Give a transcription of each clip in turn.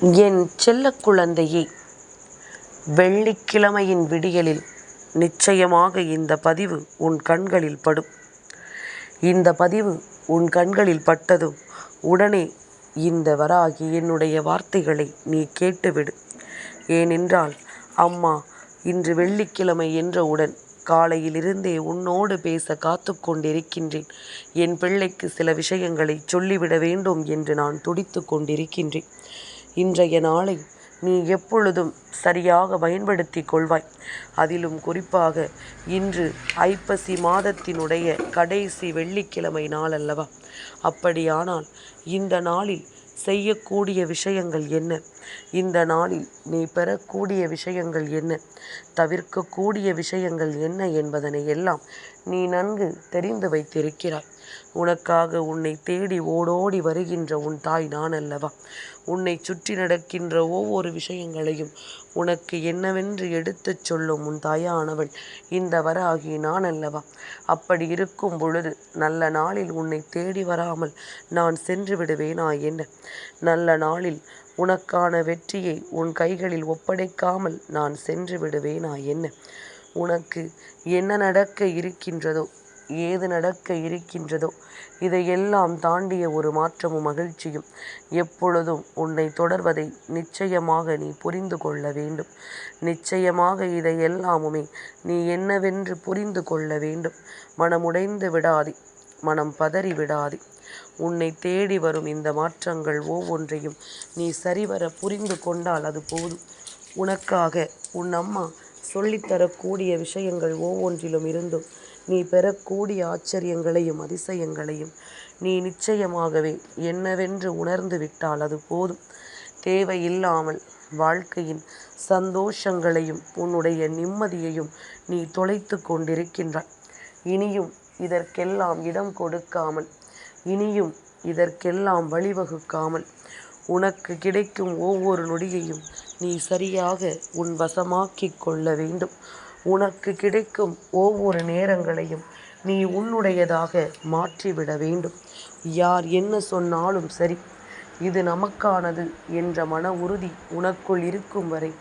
என் செல்ல குழந்தையே வெள்ளிக்கிழமையின் விடியலில் நிச்சயமாக இந்த பதிவு உன் கண்களில் படும். இந்த பதிவு உன் கண்களில் பட்டதும் உடனே இந்த வராகி என்னுடைய வார்த்தைகளை நீ கேட்டுவிடு. ஏனென்றால் அம்மா இன்று வெள்ளிக்கிழமை என்றவுடன் காலையிலிருந்தே உன்னோடு பேச காத்து கொண்டிருக்கின்றேன். என் பிள்ளைக்கு சில விஷயங்களை சொல்லிவிட வேண்டும் என்று நான் துடித்து கொண்டிருக்கின்றேன். இன்றைய நாளை நீ எப்பொழுதும் சரியாக பயன்படுத்தி கொள்வாய். அதிலும் குறிப்பாக இன்று ஐப்பசி மாதத்தினுடைய கடைசி வெள்ளிக்கிழமை நாள் அல்லவா? அப்படியானால் இந்த நாளில் செய்யக்கூடிய விஷயங்கள் என்ன? இந்த நாளில் நீ பெறக்கூடிய விஷயங்கள் என்ன? தவிர்க்கக்கூடிய விஷயங்கள் என்ன என்பதனை எல்லாம் நீ நன்கு தெரிந்து வைத்திருக்கிறாய். உனக்காக உன்னை தேடி ஓடோடி வருகின்ற உன் தாய் நான் அல்லவா? உன்னை சுற்றி நடக்கின்ற ஒவ்வொரு விஷயங்களையும் உனக்கு என்னவென்று எடுத்துச் சொல்லும் உன் தாயானவள். இந்த வராகி நான் அல்லவா? அப்படி இருக்கும் பொழுது நல்ல நாளில் உன்னை தேடி வராமல் நான் சென்று விடுவேனா என்ன? நல்ல நாளில் உனக்கான வெற்றியை உன் கைகளில் ஒப்படைக்காமல் நான் சென்று விடுவேனா என்ன? உனக்கு என்ன நடக்க இருக்கின்றதோ ஏது நடக்க இருக்கின்றதோ இதையெல்லாம் தாண்டிய ஒரு மாற்றமும் மகிழ்ச்சியும் எப்பொழுதும் உன்னை தொடர்வதை நிச்சயமாக நீ புரிந்து கொள்ள வேண்டும். நிச்சயமாக இதையெல்லாமுமே நீ என்னவென்று புரிந்து கொள்ள வேண்டும். மனமுடைந்து விடாதே மனம் பதறி விடாதே. உன்னை தேடி வரும் இந்த மாற்றங்கள் ஒவ்வொன்றையும் நீ சரிவர புரிந்து கொண்டால் அது போதும். உனக்காக உன் அம்மா சொல்லித்தரக்கூடிய விஷயங்கள் ஒவ்வொன்றிலும் இருந்தும் நீ பெறக்கூடிய ஆச்சரியங்களையும் அதிசயங்களையும் நீ நிச்சயமாகவே என்னவென்று உணர்ந்து விட்டால் அது போதும். தேவையில்லாமல் வாழ்க்கையின் சந்தோஷங்களையும் உன்னுடைய நிம்மதியையும் நீ தொலைத்து கொண்டிருக்கின்றாய். இனியும் இதற்கெல்லாம் இடம் கொடுக்காமல் இனியும் இதற்கெல்லாம் வழிவகுக்காமல் உனக்கு கிடைக்கும் ஒவ்வொரு நொடியையும் நீ சரியாக உன் வசமாக்கிக் கொள்ள வேண்டும். உனக்கு கிடைக்கும் ஒவ்வொரு நேரங்களையும் நீ உன்னுடையதாக மாற்றிவிட வேண்டும். யார் என்ன சொன்னாலும் சரி இது நமக்கானது என்ற மன உறுதி உனக்குள் இருக்கும் வரை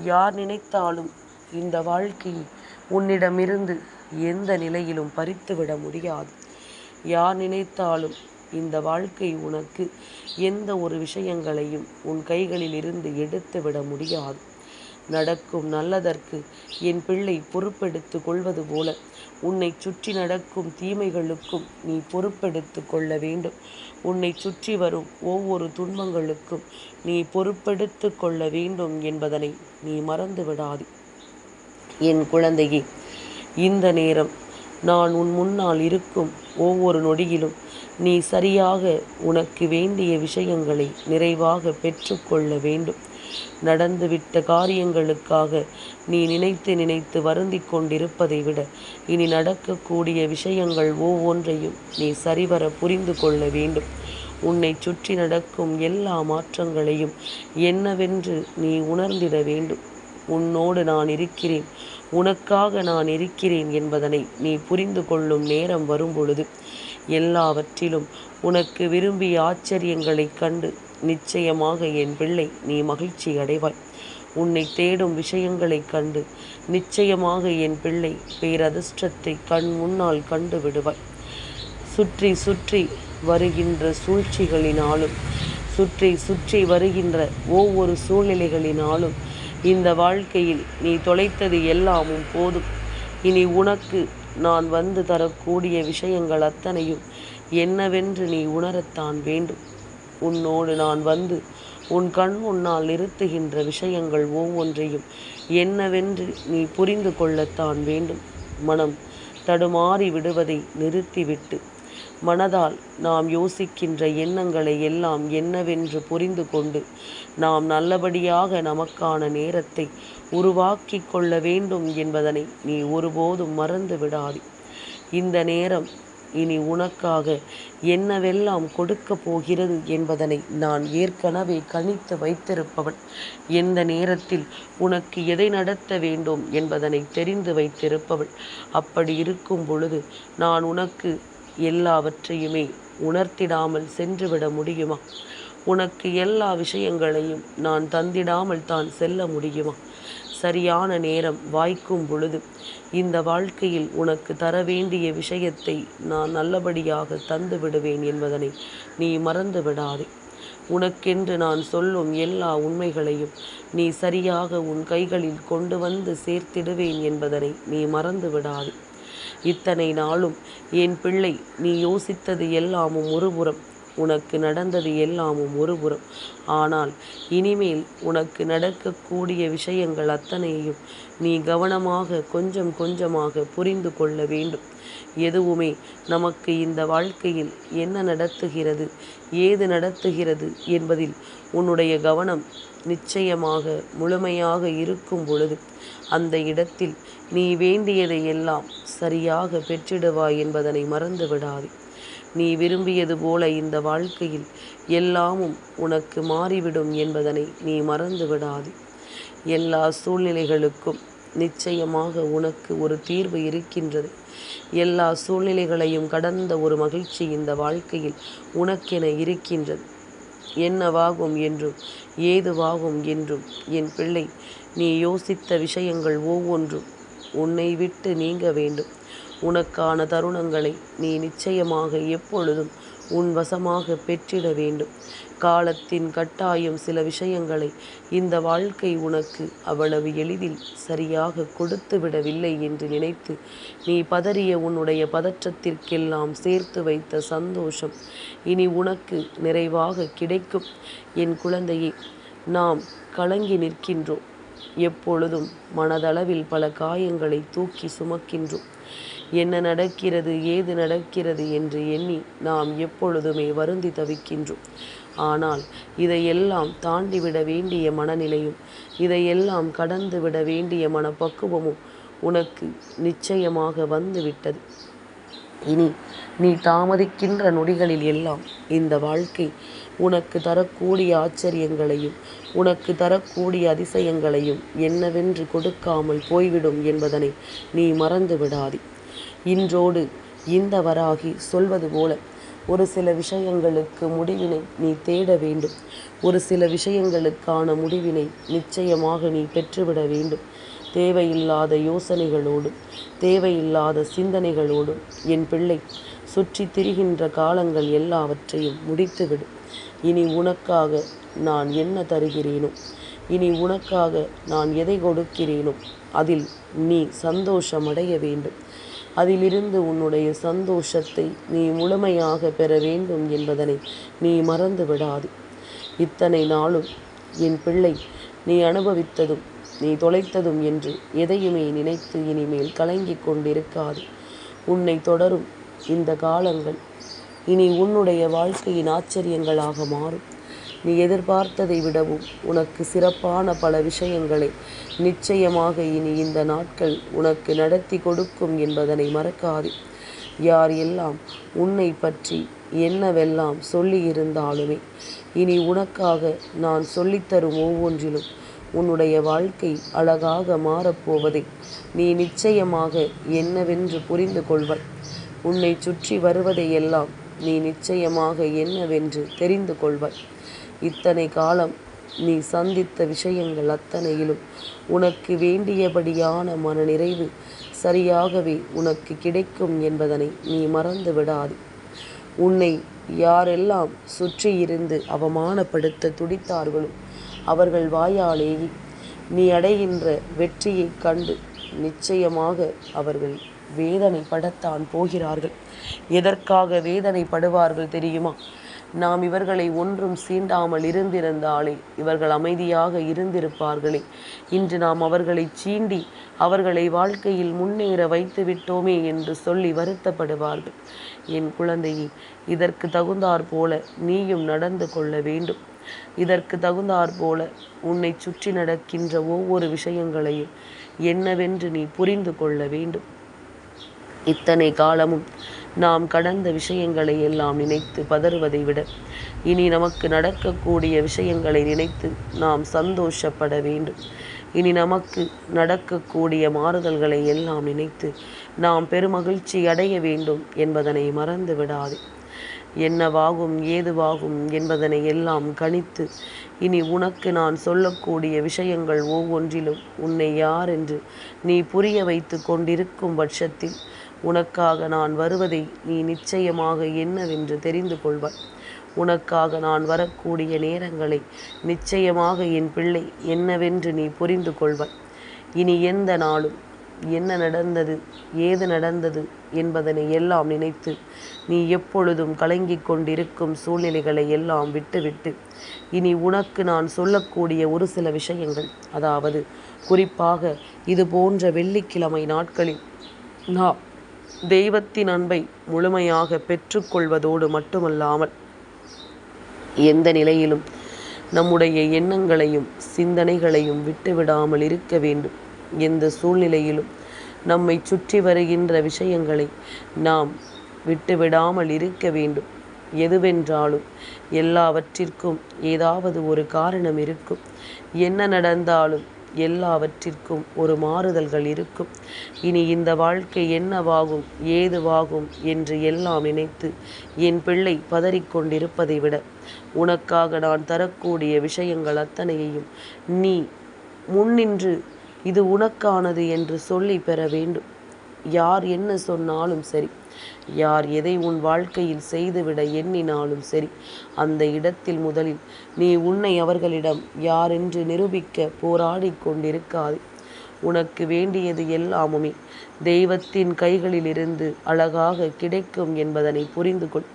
யார் நினைத்தாலும் இந்த வாழ்க்கையை உன்னிடமிருந்து எந்த நிலையிலும் பறித்துவிட முடியாது. யார் நினைத்தாலும் இந்த வாழ்க்கை உனக்கு எந்த ஒரு விஷயங்களையும் உன் கைகளில் இருந்து எடுத்து விட முடியாது. நடக்கும் நல்லதற்கு என் பிள்ளை பொறுப்பெடுத்து கொள்வது போல உன்னை சுற்றி நடக்கும் தீமைகளுக்கும் நீ பொறுப்பெடுத்து கொள்ள வேண்டும். உன்னை சுற்றி வரும் ஒவ்வொரு துன்பங்களுக்கும் நீ பொறுப்பெடுத்து கொள்ள வேண்டும் என்பதனை நீ மறந்து விடாது என் குழந்தையே இந்த நேரம் நான் உன் முன்னால் இருக்கும் ஒவ்வொரு நொடியிலும் நீ சரியாக உனக்கு வேண்டிய விஷயங்களை நிறைவாக பெற்றுக்கொள்ள வேண்டும். நடந்துவிட்ட காரியங்களுக்காக நீ நினைத்து நினைத்து வருந்தி கொண்டிருப்பதை விட இனி நடக்கக்கூடிய விஷயங்கள் ஒவ்வொன்றையும் நீ சரிவர புரிந்து கொள்ள வேண்டும். உன்னை சுற்றி நடக்கும் எல்லா மாற்றங்களையும் என்னவென்று நீ உணர்ந்திட வேண்டும். உன்னோடு நான் இருக்கிறேன். உனக்காக நான் இருக்கிறேன் என்பதனை நீ புரிந்து கொள்ளும் நேரம் வரும்பொழுது எல்லாவற்றிலும் உனக்கு விரும்பிய ஆச்சரியங்களைக் கண்டு நிச்சயமாக என் பிள்ளை நீ மகிழ்ச்சி அடைவாய். உன்னை தேடும் விஷயங்களைக் கண்டு நிச்சயமாக என் பிள்ளை பேரதிர்ஷ்டத்தை கண் முன்னால் கண்டு விடுவாய். சுற்றி சுற்றி வருகின்ற சூழ்ச்சிகளினாலும் சுற்றி சுற்றி வருகின்ற ஒவ்வொரு சூழ்நிலைகளினாலும் இந்த வாழ்க்கையில் நீ தொலைத்தது எல்லாமும் போதும். இனி உனக்கு நான் வந்து தரக்கூடிய விஷயங்கள் அத்தனையும் என்னவென்று நீ உணரத்தான் வேண்டும். உன்னோடு நான் வந்து உன் கண் முன்னால் நிறுத்துகின்ற விஷயங்கள் ஒவ்வொன்றையும் என்னவென்று நீ புரிந்து கொள்ளத்தான் வேண்டும். மனம் தடுமாறி விடுவதை நிறுத்திவிட்டு மனதால் நாம் யோசிக்கின்ற எண்ணங்களை எல்லாம் என்னவென்று புரிந்து கொண்டு நாம் நல்லபடியாக நமக்கான நேரத்தை உருவாக்கி கொள்ள வேண்டும் என்பதனை நீ ஒருபோதும் மறந்து விடாதே. இந்த நேரம் இனி உனக்காக என்னவெல்லாம் கொடுக்கப் போகிறது என்பதனை நான் ஏற்கனவே கணித்து வைத்திருப்பவன். எந்த நேரத்தில் உனக்கு எதை நடத்த வேண்டும் என்பதனை தெரிந்து வைத்திருப்பவள். அப்படி இருக்கும் பொழுது நான் உனக்கு எல்லாவற்றையுமே உணர்த்திடாமல் சென்றுவிட முடியுமா? உனக்கு எல்லா விஷயங்களையும் நான் தந்திடாமல் தான் செல்ல முடியுமா? சரியான நேரம் வாய்க்கும் பொழுது இந்த வாழ்க்கையில் உனக்கு தர வேண்டிய விஷயத்தை நான் நல்லபடியாக தந்து விடுவேன் என்பதனை நீ மறந்து விடாதே உனக்கென்று நான் சொல்லும் எல்லா உண்மைகளையும் நீ சரியாக உன் கைகளில் கொண்டு வந்து சேர்த்திடுவேன் என்பதனை நீ மறந்து விடாதே இத்தனை நாளும் என் பிள்ளை நீ யோசித்தது எல்லாமும் ஒருபுறம். உனக்கு நடந்தது எல்லாமும் ஒருபுறம். ஆனால் இனிமேல் உனக்கு நடக்கக்கூடிய விஷயங்கள் அத்தனையும் நீ கவனமாக கொஞ்சம் கொஞ்சமாக புரிந்து கொள்ள வேண்டும். எதுவுமே நமக்கு இந்த வாழ்க்கையில் என்ன நடத்துகிறது ஏது நடத்துகிறது என்பதில் உன்னுடைய கவனம் நிச்சயமாக முழுமையாக இருக்கும் பொழுது அந்த இடத்தில் நீ வேண்டியதை எல்லாம் சரியாக பெற்றிடுவாய் என்பதனை மறந்து விடாதே நீ விரும்பியது போல இந்த வாழ்க்கையில் எல்லாமும் உனக்கு மாறிவிடும் என்பதனை நீ மறந்து விடாது எல்லா சூழ்நிலைகளுக்கும் நிச்சயமாக உனக்கு ஒரு தீர்வு இருக்கின்றது. எல்லா சூழ்நிலைகளையும் கடந்த ஒரு மகிழ்ச்சி இந்த வாழ்க்கையில் உனக்கென இருக்கின்றது. என்னவாகும் என்றும் ஏதுவாகும் என்றும் என் பிள்ளை நீ யோசித்த விஷயங்கள் ஒவ்வொன்றும் உன்னை விட்டு நீங்க வேண்டும். உனக்கான தருணங்களை நீ நிச்சயமாக எப்பொழுதும் உன் வசமாக பெற்றிட வேண்டும். காலத்தின் கட்டாயம் சில விஷயங்களை இந்த வாழ்க்கை உனக்கு அவ்வளவு எளிதில் சரியாக கொடுத்து விடவில்லை என்று நினைத்து நீ பதறிய உன்னுடைய பதற்றத்திற்கெல்லாம் சேர்த்து வைத்த சந்தோஷம் இனி உனக்கு நிறைவாக கிடைக்கும். என் குழந்தையை நாம் கலங்கி நிற்கின்றோம். எப்பொழுதும் மனதளவில் பல காயங்களை தூக்கி சுமக்கின்றோம். என்ன நடக்கிறது ஏது நடக்கிறது என்று எண்ணி நாம் எப்பொழுதுமே வருந்தி தவிக்கின்றோம். ஆனால் இதையெல்லாம் தாண்டிவிட வேண்டிய மனநிலையும் இதையெல்லாம் கடந்து விட வேண்டிய மனப்பக்குவமும் உனக்கு நிச்சயமாக வந்துவிட்டது இனி நீ தாமதிக்கின்ற நொடிகளில் எல்லாம் இந்த வாழ்க்கை உனக்கு தரக்கூடிய ஆச்சரியங்களையும் உனக்கு தரக்கூடிய அதிசயங்களையும் என்னவென்று கொடுக்காமல் போய்விடும் என்பதனை நீ மறந்து விடாதே இன்றோடு இந்த வராகி சொல்வது போல ஒரு சில விஷயங்களுக்கு முடிவினை நீ தேட வேண்டும். ஒரு சில விஷயங்களுக்கான முடிவினை நிச்சயமாக நீ பெற்றுவிட வேண்டும். தேவையில்லாத யோசனைகளோடும் தேவையில்லாத சிந்தனைகளோடும் என் பிள்ளை சுற்றி திரிகின்ற காலங்கள் எல்லாவற்றையும் முடித்துவிடு. இனி உனக்காக நான் என்ன தருகிறேனோ? இனி உனக்காக நான் எதை கொடுக்கிறேனோ? அதில் நீ சந்தோஷமடைய வேண்டும். அதிலிருந்து உன்னுடைய சந்தோஷத்தை நீ முழுமையாக பெற வேண்டும் என்பதனை நீ மறந்து விடாது. இத்தனை நாளும் என் பிள்ளை நீ அனுபவித்ததும் நீ தொலைத்ததும் என்று எதையுமே நினைத்து இனிமேல் கலங்கிக் கொண்டிருக்காது. உன்னை தொடரும் இந்த காலங்கள் இனி உன்னுடைய வாழ்க்கையின் ஆச்சரியங்களாக மாறும். நீ எதிர்பார்த்ததை விடவும் உனக்கு சிறப்பான பல விஷயங்களை நிச்சயமாக இனி இந்த நாட்கள் உனக்கு நடத்தி கொடுக்கும் என்பதனை மறக்காதே. யார் எல்லாம் உன்னை பற்றி என்னவெல்லாம் சொல்லியிருந்தாலுமே இனி உனக்காக நான் சொல்லித்தரும் ஒவ்வொன்றிலும் உன்னுடைய வாழ்க்கை அழகாக மாறப்போவதை நீ நிச்சயமாக என்னவென்று புரிந்து கொள்வாய். உன்னை சுற்றி வருவதையெல்லாம் நீ நிச்சயமாக என்னவென்று தெரிந்து கொள்வாய். இத்தனை காலம் நீ சந்தித்த விஷயங்கள் அத்தனையிலும் உனக்கு வேண்டியபடியான மனநிறைவு சரியாகவே உனக்கு கிடைக்கும் என்பதனை நீ மறந்து விடாது. உன்னை யாரெல்லாம் சுற்றியிருந்து அவமானப்படுத்த துடித்தார்களோ அவர்கள் வாயாலேயே நீ அடைகின்ற வெற்றியைக் கண்டு நிச்சயமாக அவர்கள் வேதனைப்படத்தான் போகிறார்கள். எதற்காக வேதனைப்படுவார்கள் தெரியுமா? நாம் இவர்களை ஒன்றும் சீண்டாமல் இருந்திருந்தாலே இவர்கள் அமைதியாக இருந்திருப்பார்களே. இன்று நாம் அவர்களை சீண்டி அவர்களை வாழ்க்கையில் முன்னேற வைத்து விட்டோமே என்று சொல்லி வருத்தப்படுவார்கள். என் குழந்தையே இதற்கு தகுந்தாற் போல நீயும் நடந்து கொள்ள வேண்டும். இதற்கு தகுந்தாற் போல உன்னை சுற்றி நடக்கின்ற ஒவ்வொரு விஷயங்களையும் என்னவென்று நீ புரிந்து கொள்ள வேண்டும். இத்தனை காலமும் நாம் கடந்த விஷயங்களை எல்லாம் நினைத்து பதறுவதை விட இனி நமக்கு நடக்கக்கூடிய விஷயங்களை நினைத்து நாம் சந்தோஷப்பட வேண்டும். இனி நமக்கு நடக்கக்கூடிய மாறுதல்களை எல்லாம் நினைத்து நாம் பெருமகிழ்ச்சி அடைய வேண்டும் என்பதனை மறந்து விடாதே. என்னவாகும் ஏதுவாகும் என்பதனை எல்லாம் கணித்து இனி உனக்கு நான் சொல்லக்கூடிய விஷயங்கள் ஒவ்வொன்றிலும் உன்னை யார் என்று நீ புரிய வைத்து கொண்டிருக்கும் பட்சத்தில் உனக்காக நான் வருவதை நீ நிச்சயமாக என்னவென்று தெரிந்து கொள்வாய். உனக்காக நான் வரக்கூடிய நேரங்களை நிச்சயமாக என் பிள்ளை என்னவென்று நீ புரிந்து கொள்வாய். இனி எந்த நாளும் என்ன நடந்தது ஏது நடந்தது என்பதனை எல்லாம் நினைத்து நீ எப்பொழுதும் கலங்கிக் கொண்டிருக்கும் சூழ்நிலைகளை எல்லாம் விட்டுவிட்டு இனி உனக்கு நான் சொல்லக்கூடிய ஒரு சில விஷயங்கள். அதாவது குறிப்பாக இது போன்ற வெள்ளிக்கிழமை நாட்களில் நாம் தெய்வத்தின் அன்பை முழுமையாக பெற்றுக்கொள்வதோடு மட்டுமல்லாமல் எந்த நிலையிலும் நம்முடைய எண்ணங்களையும் சிந்தனைகளையும் விட்டுவிடாமல் இருக்க வேண்டும். எந்த சூழ்நிலையிலும் நம்மை சுற்றி வருகின்ற விஷயங்களை நாம் விட்டுவிடாமல் இருக்க வேண்டும். எதுவென்றாலும் எல்லாவற்றிற்கும் ஏதாவது ஒரு காரணம் இருக்கும். என்ன நடந்தாலும் எல்லாவற்றிற்கும் ஒரு மாறுதல்கள் இருக்கும். இனி இந்த வாழ்க்கை என்னவாகும் ஏதுவாகும் என்று எல்லாம் நினைத்து என் பிள்ளை பதறிக்கொண்டிருப்பதை விட உனக்காக நான் தரக்கூடிய விஷயங்கள் அத்தனையையும் நீ முன்னின்று இது உனக்கானது என்று சொல்லி பெற வேண்டும். யார் என்ன சொன்னாலும் சரி. யார் எதை உன் வாழ்க்கையில் செய்துவிட எண்ணினாலும் சரி அந்த இடத்தில் முதலில் நீ உன்னை அவர்களிடம் யாரென்று நிரூபிக்க போராடி கொண்டிருக்காது. உனக்கு வேண்டியது எல்லாமுமே தெய்வத்தின் கைகளிலிருந்து அழகாக கிடைக்கும் என்பதனை புரிந்து கொள்.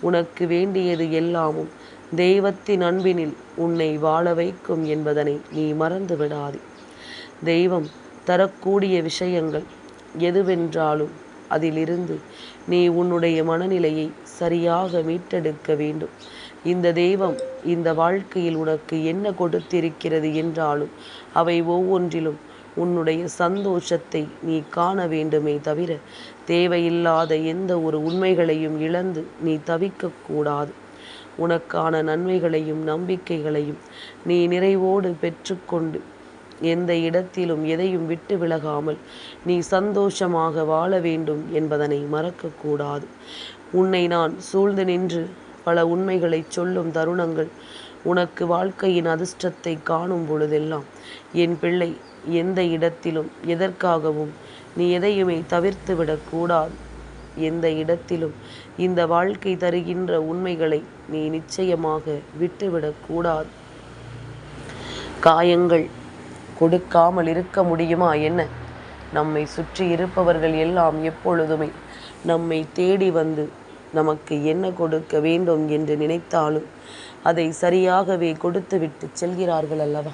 உனக்கு வேண்டியது எல்லாமும் தெய்வத்தின் அன்பினில் உன்னை வாழ வைக்கும் என்பதனை நீ மறந்து விடாதே. தெய்வம் தரக்கூடிய விஷயங்கள் எதுவென்றாலும் அதிலிருந்து நீ உன்னுடைய மனநிலையை சரியாக மீட்டெடுக்க வேண்டும். இந்த தெய்வம் இந்த வாழ்க்கையில் உனக்கு என்ன கொடுத்திருக்கிறது என்றாலும் அவை ஒவ்வொன்றிலும் உன்னுடைய சந்தோஷத்தை நீ காண வேண்டுமே தவிர தேவையில்லாத எந்த ஒரு உண்மைகளையும் இழந்து நீ தவிக்கக்கூடாது உனக்கான நன்மைகளையும் நம்பிக்கைகளையும் நீ நிறைவோடு பெற்றுக்கொண்டு எந்த இடத்திலும் எதையும் விட்டு விலகாமல் நீ சந்தோஷமாக வாழ வேண்டும் என்பதனை மறக்கக்கூடாது. உன்னை நான் சூழ்ந்து நின்று பல உண்மைகளை சொல்லும் தருணங்கள் உனக்கு வாழ்க்கையின் அதிர்ஷ்டத்தை காணும் பொழுதெல்லாம் என் பிள்ளை எந்த இடத்திலும் எதற்காகவும் நீ எதையுமே தவிர்த்து விடக்கூடாது. எந்த இடத்திலும் இந்த வாழ்க்கை தருகின்ற உண்மைகளை நீ நிச்சயமாக விட்டுவிடக்கூடாது. காயங்கள் கொடுக்காமல் இருக்க முடியுமா? என்ன? நம்மை சுற்றி இருப்பவர்கள் எல்லாம் எப்பொழுதுமே நம்மை தேடி வந்து நமக்கு என்ன கொடுக்க வேண்டும் என்று நினைத்தாலும் அதை சரியாகவே கொடுத்துவிட்டு செல்கிறார்கள் அல்லவா?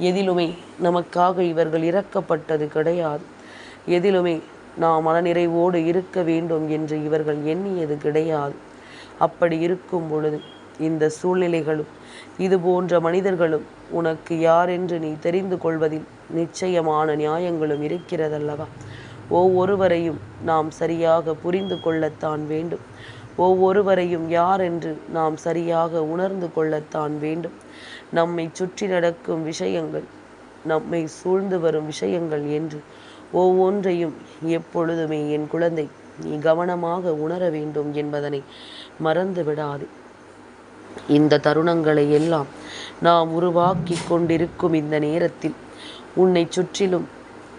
எதிலுமே நமக்காக இவர்கள் இறக்கப்பட்டது கிடையாது. எதிலுமே நாம் மனநிறைவோடு இருக்க வேண்டும் என்று இவர்கள் எண்ணியது கிடையாது. அப்படி இருக்கும் பொழுது இந்த சூழ்நிலைகளும் இது போன்ற மனிதர்களும் உனக்கு யார் என்று நீ தெரிந்து கொள்வதில் நிச்சயமான நியாயங்களும் இருக்கிறதல்லவா? ஒவ்வொருவரையும் நாம் சரியாக புரிந்து கொள்ளத்தான் வேண்டும். ஒவ்வொருவரையும் யார் என்று நாம் சரியாக உணர்ந்து கொள்ளத்தான் வேண்டும். நம்மை சுற்றி நடக்கும் விஷயங்கள் நம்மை சூழ்ந்து வரும் விஷயங்கள் என்று ஒவ்வொன்றையும் எப்பொழுதுமே என் குழந்தை நீ கவனமாக உணர வேண்டும் என்பதனை மறந்து விடாதே இந்த தருணங்களை எல்லாம் நாம் உருவாக்கி கொண்டிருக்கும் இந்த நேரத்தில் உன்னை சுற்றிலும்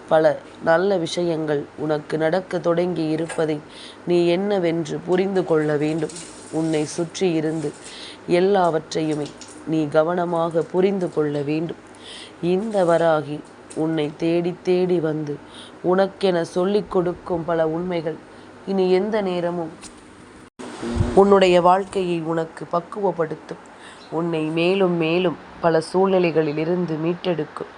பல நல்ல விஷயங்கள் உனக்கு நடக்க தொடங்கி இருப்பதை நீ என்னவென்று புரிந்து கொள்ள வேண்டும். உன்னை சுற்றி இருந்து எல்லாவற்றையுமே நீ கவனமாக புரிந்து கொள்ள வேண்டும். இந்த வராகி உன்னை தேடி தேடி வந்து உனக்கென சொல்லிக் கொடுக்கும் பல உண்மைகள் இனி எந்த நேரமும் உன்னுடைய வாழ்க்கையை உனக்கு பக்குவப்படுத்தும். உன்னை மேலும் மேலும் பல சூழ்நிலைகளில் இருந்து மீட்டெடுக்கும்.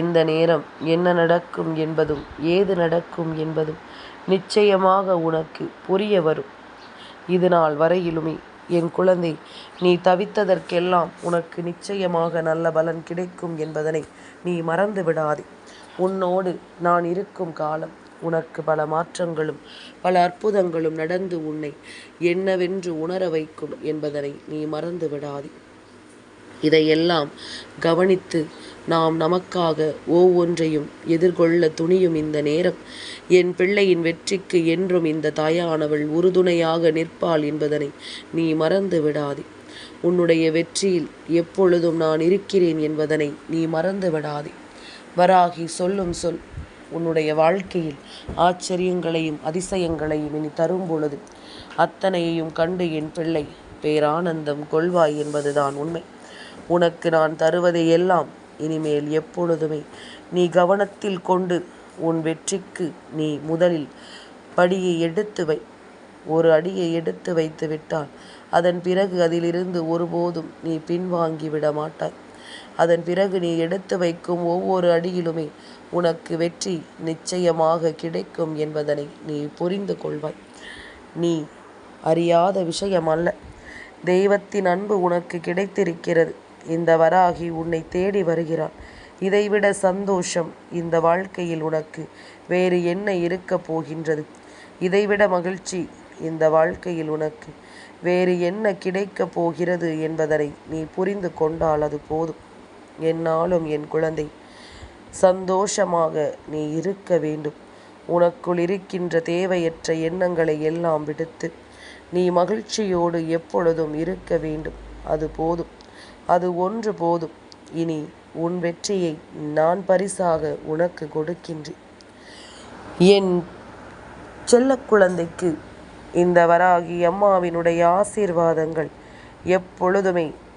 எந்த நேரம் என்ன நடக்கும் என்பதும் ஏது நடக்கும் என்பதும் நிச்சயமாக உனக்கு புரிய வரும். இது நாள் வரையிலுமே என் குழந்தை நீ தவித்ததற்கெல்லாம் உனக்கு நிச்சயமாக நல்ல பலன் கிடைக்கும் என்பதனை நீ மறந்து விடாதே உன்னோடு நான் இருக்கும் காலம் உனக்கு பல மாற்றங்களும் பல அற்புதங்களும் நடந்து உன்னை என்னவென்று உணர வைக்கும் என்பதனை நீ மறந்து விடாதே இதையெல்லாம் கவனித்து நாம் நமக்காக ஒவ்வொன்றையும் எதிர்கொள்ள துணியும் இந்த நேரம். என் பிள்ளையின் வெற்றிக்கு என்றும் இந்த தாயானவள் உறுதுணையாக நிற்பாள் என்பதனை நீ மறந்து விடாதே உன்னுடைய வெற்றியில் எப்பொழுதும் நான் இருக்கிறேன் என்பதனை நீ மறந்து விடாதே வராகி சொல்லும் சொல் உன்னுடைய வாழ்க்கையில் ஆச்சரியங்களையும் அதிசயங்களையும் இனி தரும் பொழுது அத்தனையையும் கண்டு என் பிள்ளை பேரானந்தம் கொள்வாய் என்பதுதான் உண்மை. உனக்கு நான் தருவதை எல்லாம் இனிமேல் எப்பொழுதுமே நீ கவனத்தில் கொண்டு உன் வெற்றிக்கு நீ முதலில் படியை எடுத்து வை. ஒரு அடியை எடுத்து வைத்து விட்டால் அதன் பிறகு அதிலிருந்து ஒருபோதும் நீ பின்வாங்கி விட மாட்டாய். அதன் பிறகு நீ எடுத்து வைக்கும் ஒவ்வொரு அடியிலுமே உனக்கு வெற்றி நிச்சயமாக கிடைக்கும் என்பதனை நீ புரிந்து கொள்வாய். நீ அறியாத விஷயம் அல்ல. தெய்வத்தின் அன்பு உனக்கு கிடைத்திருக்கிறது. இந்த வராகி உன்னை தேடி வருகிறாள். இதைவிட சந்தோஷம் இந்த வாழ்க்கையில் உனக்கு வேறு என்ன இருக்கப் போகின்றது? இதைவிட மகிழ்ச்சி இந்த வாழ்க்கையில் உனக்கு வேறு என்ன கிடைக்கப் போகிறது என்பதனை நீ புரிந்து கொண்டால் அது போதும். என்னாலும் என் குழந்தை. சந்தோஷமாக நீ இருக்க வேண்டும். உனக்குள் இருக்கின்ற தேவையற்ற எண்ணங்களை எல்லாம் விடுத்து நீ மகிழ்ச்சியோடு எப்பொழுதும் இருக்க வேண்டும். அது போதும். அது ஒன்று போதும். இனி உன் வெற்றியை நான் பரிசாக உனக்கு கொடுக்கின்றேன். என் செல்ல குழந்தைக்கு இந்த வராகி அம்மாவினுடைய ஆசீர்வாதங்கள் எப்பொழுதுமே